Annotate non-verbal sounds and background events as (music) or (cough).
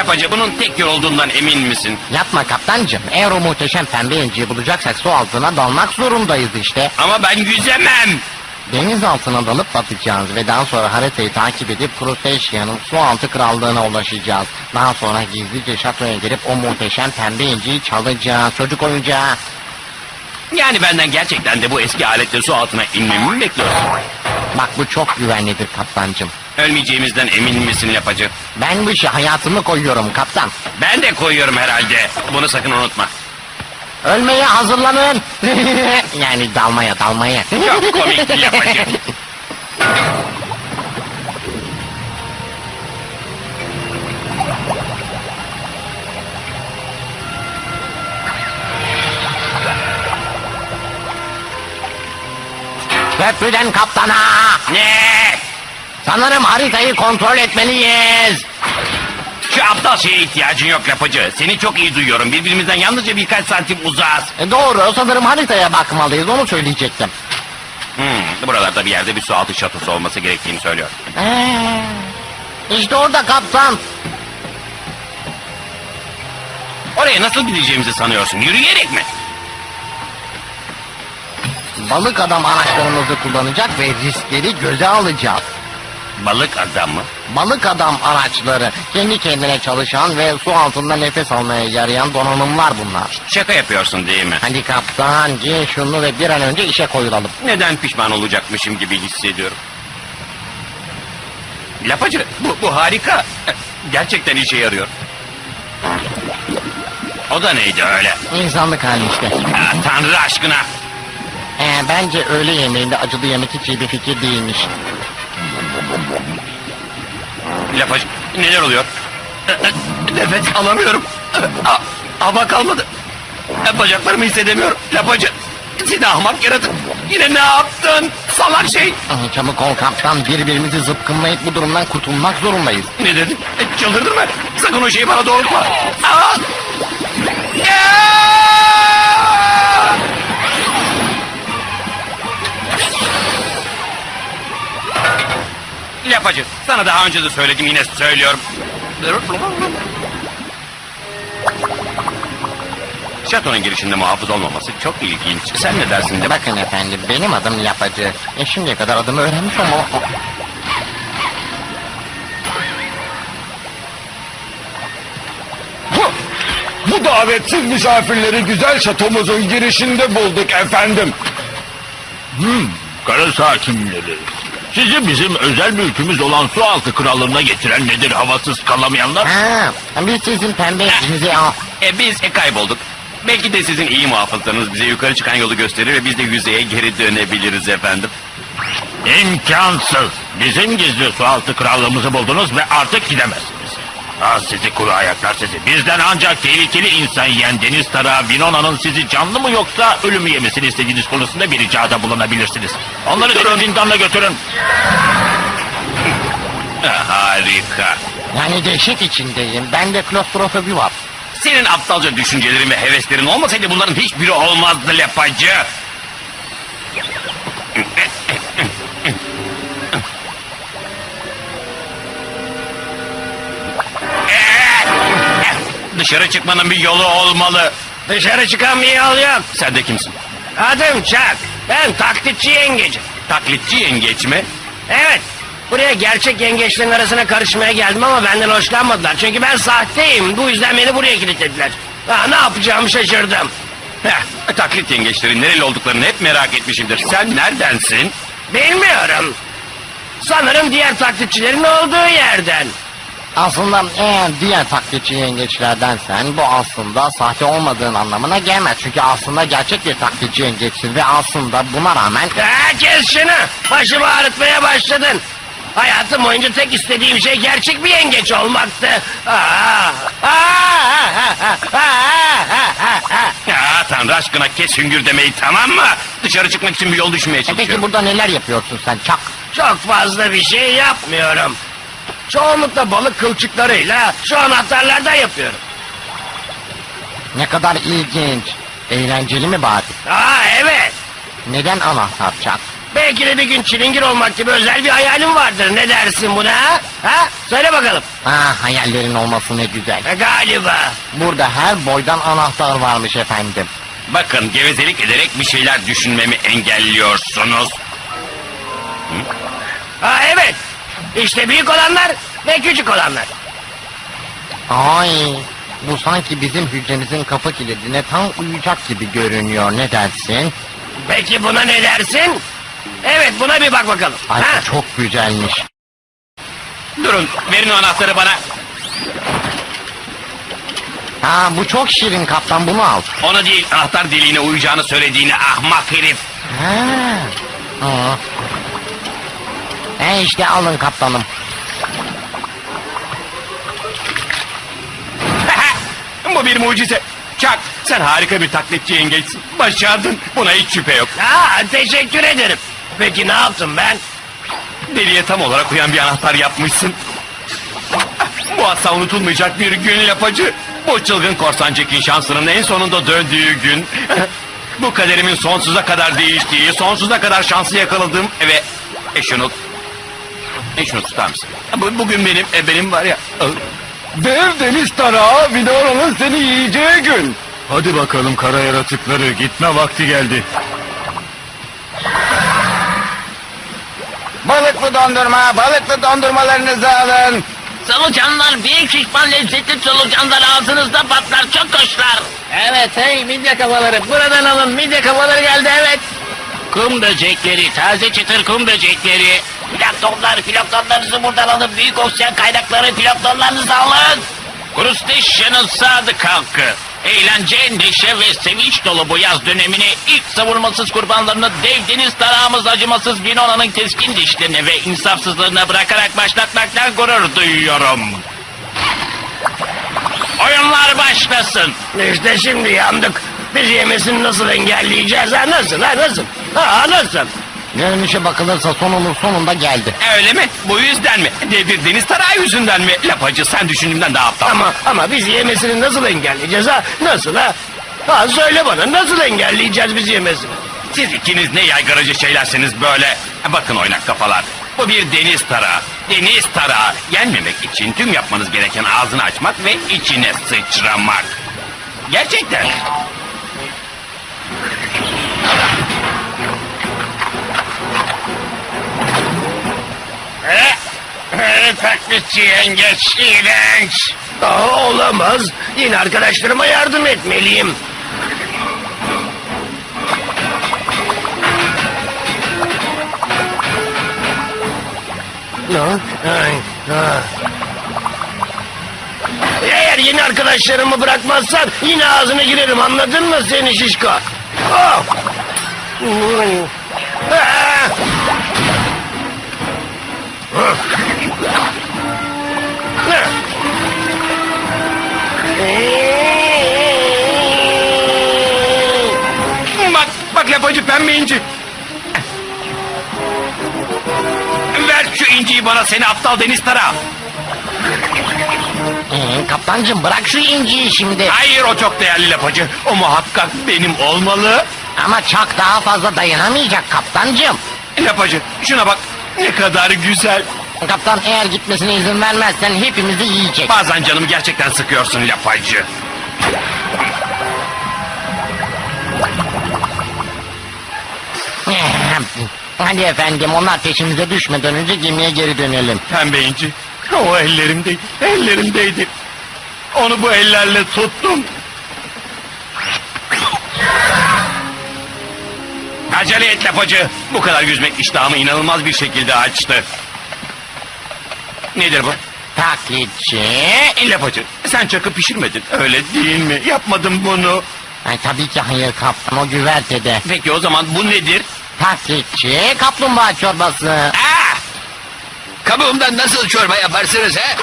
Lapacı bunun tek yol olduğundan emin misin? Yapma kaptancım. Eğer o muhteşem pembe inciyi bulacaksak su altına dalmak zorundayız işte. Ama ben yüzemem. Deniz altına dalıp batacağız ve daha sonra haritayı takip edip Crustacean'ın su altı krallığına ulaşacağız. Daha sonra gizlice şatoya girip o muhteşem pembe inciyi çalacağız. Çocuk oyuncağı. Yani benden gerçekten de bu eski aletle su altına inmemi mi bekliyorsun? Bak bu çok güvenlidir kaptancım. Ölmeyeceğimizden emin misin Lapacı? Ben bu işe hayatımı koyuyorum kaptan. Ben de koyuyorum herhalde. Bunu sakın unutma. Ölmeye hazırlanın. (laughs) yani dalmaya dalmaya. Çok komikti Lapacı. (laughs) Köprüden kaptana. Ne? Sanırım haritayı kontrol etmeliyiz. Şu aptal şeye ihtiyacın yok Lapacı. Seni çok iyi duyuyorum. Birbirimizden yalnızca birkaç santim uzağız. E, doğru sanırım haritaya bakmalıyız onu söyleyecektim. Hmm, buralarda bir yerde bir su altı şatosu olması gerektiğini söylüyor. Ee, işte orada kaptan. Oraya nasıl gideceğimizi sanıyorsun? Yürüyerek mi? Balık adam araçlarımızı kullanacak ve riskleri göze alacağız. Balık adam mı? Balık adam araçları kendi kendine çalışan ve su altında nefes almaya yarayan donanımlar bunlar. Şaka yapıyorsun değil mi? Hadi kaptan giy şunu ve bir an önce işe koyulalım. Neden pişman olacakmışım gibi hissediyorum. Lapacı bu, bu harika. Gerçekten işe yarıyor. O da neydi öyle? İnsanlık hali işte. Ha, Tanrı aşkına. Ee, bence öğle yemeğinde acılı yemek hiç iyi bir fikir değilmiş. Lapacı neler oluyor? Nefes alamıyorum. Ha- Hava kalmadı. Bacaklarımı hissedemiyorum. Lapacı seni ahmak yaratık. Yine ne yaptın? Salak şey. Çabuk ol kaptan birbirimizi zıpkınlayıp bu durumdan kurtulmak zorundayız. Ne dedin? E, Çıldırdın mı? Sakın o şeyi bana doğrultma. Aa! Aa! Lapacı, sana daha önce de söyledim yine söylüyorum. Şatonun girişinde muhafız olmaması çok ilginç. Sen ne dersin de bak. Bakın efendim benim adım Yapacı. E şimdiye kadar adımı öğrenmiş ama... Bu davetsiz misafirleri güzel şatomuzun girişinde bulduk efendim. Hmm, kara sakinleri. Sizi bizim özel mülkümüz olan su altı krallığına getiren nedir havasız kalamayanlar? Ha, biz sizin pembe işinizi... Aa, E biz e, kaybolduk. Belki de sizin iyi muhafızlarınız bize yukarı çıkan yolu gösterir ve biz de yüzeye geri dönebiliriz efendim. İmkansız. Bizim gizli su altı krallığımızı buldunuz ve artık gidemezsiniz. Ah sizi kuru ayaklar sizi. Bizden ancak tehlikeli insan yiyen deniz tarağı Vinona'nın sizi canlı mı yoksa ölümü yemesini istediğiniz konusunda bir ricada bulunabilirsiniz. Onları deniz zindanına götürün. Ha, harika. yani dehşet içindeyim. Bende klostrofobi var. Senin aptalca düşüncelerin ve heveslerin olmasaydı bunların hiçbiri olmazdı lepacı. Dışarı çıkmanın bir yolu olmalı. Dışarı çıkan bir yol yok. Sen de kimsin? Adım Çak. Ben taklitçi yengecim. Taklitçi yengeç mi? Evet. Buraya gerçek yengeçlerin arasına karışmaya geldim ama benden hoşlanmadılar. Çünkü ben sahteyim. Bu yüzden beni buraya kilitlediler. Ha, ne yapacağımı şaşırdım. Heh, taklit yengeçlerin nereli olduklarını hep merak etmişimdir. Sen neredensin? Bilmiyorum. Sanırım diğer taklitçilerin olduğu yerden. Aslında eğer diğer taklitçi yengeçlerdensen bu aslında sahte olmadığın anlamına gelmez. Çünkü aslında gerçek bir taklitçi yengeçsin ve aslında buna rağmen... Ha, kes şunu. Başımı ağrıtmaya başladın. Hayatım boyunca tek istediğim şey gerçek bir yengeç olmaktı. Aa, aa, Tanrı aşkına kes hüngür demeyi tamam mı? Dışarı çıkmak için bir yol düşmeye E peki burada neler yapıyorsun sen Çak? Çok fazla bir şey yapmıyorum. Çoğunlukla balık kılçıklarıyla şu anahtarlardan yapıyorum. Ne kadar ilginç. Eğlenceli mi bari? Aa evet. Neden anahtar Çak? Belki de bir gün çilingir olmak gibi özel bir hayalim vardır. Ne dersin buna? Ha? ha? Söyle bakalım. Ah hayallerin olması ne güzel. E, galiba. Burada her boydan anahtar varmış efendim. Bakın gevezelik ederek bir şeyler düşünmemi engelliyorsunuz. Ha evet. İşte büyük olanlar ve küçük olanlar. Ay bu sanki bizim hücremizin kapı kilidine tam uyuyacak gibi görünüyor. Ne dersin? Peki buna ne dersin? Evet buna bir bak bakalım. Ay Ha? çok güzelmiş. Durun verin o anahtarı bana. Ha bu çok şirin kaptan bunu al. Ona değil anahtar deliğine uyacağını söylediğini ahmak herif. Ha. Hı. E işte alın kaptanım. (laughs) Bu bir mucize. Çak sen harika bir taklitçi yengeçsin. Başardın buna hiç şüphe yok. Ha, teşekkür ederim. Peki ne yaptım ben? Deliye tam olarak uyan bir anahtar yapmışsın. (laughs) Bu asla unutulmayacak bir gün yapacı. Bu çılgın korsan Jack'in şansının en sonunda döndüğü gün. (laughs) Bu kaderimin sonsuza kadar değiştiği, sonsuza kadar şansı yakaladığım ve... E şunu... E şunu tutar mısın? Bu, bugün benim, e, benim var ya... Dev deniz tarağı Winona'nın seni yiyeceği gün. Hadi bakalım kara yaratıkları gitme vakti geldi. Balıklı dondurma, balıklı dondurmalarınızı alın. Solucanlar büyük şişman lezzetli solucanlar ağzınızda patlar çok hoşlar. Evet hey midye kafaları buradan alın midye kafaları geldi evet. Kum böcekleri taze çıtır kum böcekleri. Planktonlar planktonlarınızı buradan alın büyük oksijen kaynakları planktonlarınızı alın. Crustacean'ın sadık halkı. Eğlence, neşe ve sevinç dolu bu yaz dönemini ilk savurmasız kurbanlarını dev deniz tarağımız acımasız Winona'nın keskin dişlerine ve insafsızlığına bırakarak başlatmaktan gurur duyuyorum. Oyunlar başlasın. İşte şimdi yandık. Biz yemesini nasıl engelleyeceğiz ha? Nasıl ha nasıl? Ha nasıl? Görünüşe bakılırsa sonunun sonunda geldi. Öyle mi? Bu yüzden mi? De bir deniz tarağı yüzünden mi? Lapacı sen düşündüğümden daha aptal. Ama ama biz yemesini nasıl engelleyeceğiz ha? Nasıl ha? Ha söyle bana nasıl engelleyeceğiz biz yemesini? Siz ikiniz ne yaygaracı şeylersiniz böyle. Bakın oynak kafalar. Bu bir deniz tarağı. Deniz tarağı. Yenmemek için tüm yapmanız gereken ağzını açmak ve içine sıçramak. Gerçekten. Taklitçi yengeç iğrenç. Aa, olamaz. Yine arkadaşlarıma yardım etmeliyim. Ne? Ay, ha. Eğer yeni arkadaşlarımı bırakmazsan yine ağzına girerim anladın mı seni şişko? Oh. Hmm. Ah. Bak, bak lapacı pembe inci. Ver şu inciyi bana seni aptal deniz tarağı. Ee, kaptancım bırak şu inciyi şimdi. Hayır o çok değerli lapacı. O muhakkak benim olmalı. Ama çak daha fazla dayanamayacak kaptancım. Lapacı şuna bak ne kadar güzel. Kaptan eğer gitmesine izin vermezsen hepimizi yiyecek. Bazen canımı gerçekten sıkıyorsun lapacı. Hadi efendim onlar peşimize düşmeden önce gemiye geri dönelim. Pembe inci. O ellerimdeydi. Ellerimdeydi. Onu bu ellerle tuttum. Acele et lapacı. Bu kadar yüzmek iştahımı inanılmaz bir şekilde açtı. Nedir bu? Taklitçi. Lapacı sen çakı pişirmedin öyle değil mi? Yapmadım bunu. Ay, tabii ki hayır kaptan o güvertede. Peki o zaman bu nedir? Taklitçi kaplumbağa çorbası. Ah! Kabuğumdan nasıl çorba yaparsınız he?